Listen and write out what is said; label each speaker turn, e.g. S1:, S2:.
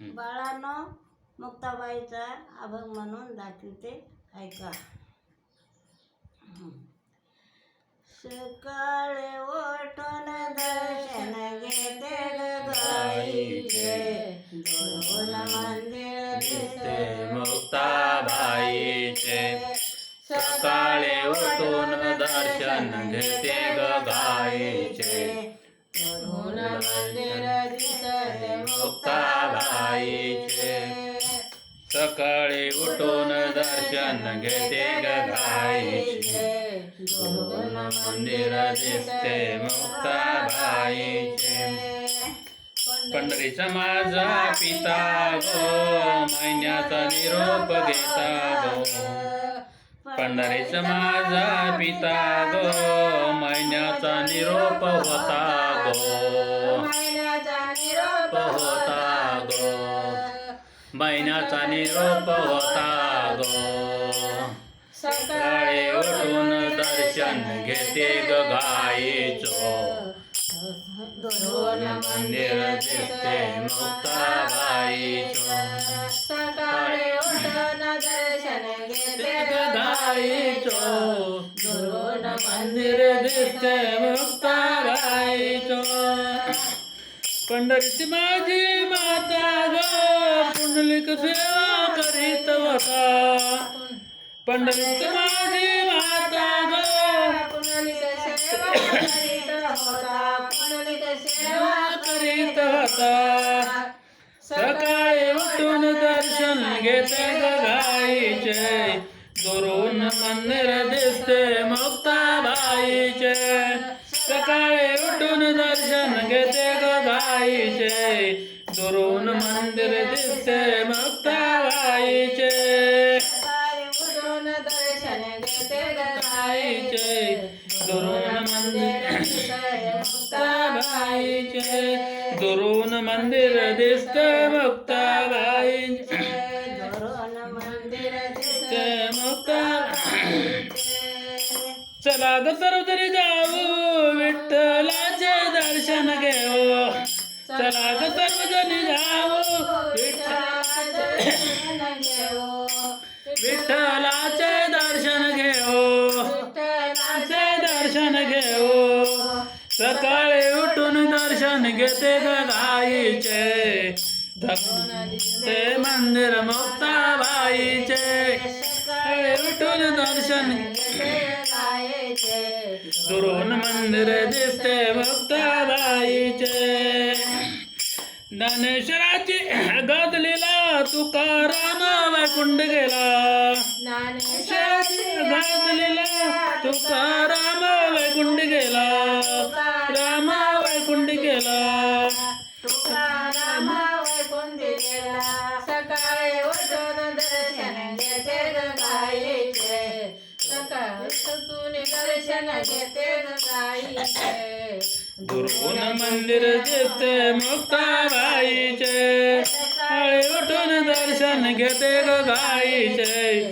S1: बाळानं मुक्ताबाईचा अभंग म्हणून दाखवते ऐका. सकाळी उठून दर्शन घेते गाईचे. दोन मंदिर दिसते
S2: मुक्ताबाईचे. सकाळी उठून दर्शन घेते गाईचे.
S1: दोन मंदिर दिसते
S2: मुक्ता सकाळी उठून दर्शन घेते ग गाईचे. दोन मंदिर दिसते मुक्ताबाईचे पंढरीचा माझा पिता गो महिन्याचा निरोप घेता गो. पंढरीचा माझा पिता गो महिन्याचा निरोप होता गो.
S1: महिन्याचा निरोप
S2: होता महिन्याचा निरोप होता गो. सकाळी उठून दर्शन घेते ग गाईचो. दोन मंदिर दिसते मुक्ताबाईचो.
S1: सकाळी उठून दर्शन घेते
S2: ग गाईचो. दोन मंदिर दिसते मुक्ताबाईचो. पंढरीची माझी मा पंडित माझी माता ग
S1: सेवा करीत होता सेवा
S2: करीत होता सकाळी उठून दर्शन घेते ग गाईचे दुरून मंदिर दिसते मुक्ताबाईचे. सकाळी उठून दर्शन घेते गाईचे दुरून मंदिर दिसते मुक्ता मुक्ताबाईचे दुरून मंदिर दिसते मुक्ताबाईचे
S1: धरून मंदिर
S2: ते मुक्ताबाईचे चला ग जाऊ विठ्ठलाचे दर्शन घेऊ. चला ग सर्वजणी जाऊ विठ्ठलाचे दर्शन घेऊ. विठ्ठलाचे दर्शन घेऊ. सकाळी दर्शन घेते गाईचे ते मंदिर मुक्ताबाईचे. सकाळी उठून दर्शन दुरून मंदिर दिसते मुक्ताबाईचे. ज्ञानेश्वराची गाजलेला तुकाराम वैकुंड गेला. ज्ञानेश्वराची गाजलेला
S1: दर्शन घेते गाईचे
S2: दुरून मंदिर दिसते मुक्ताबाईचे. सकाळी उठून दर्शन घेते गाईचे.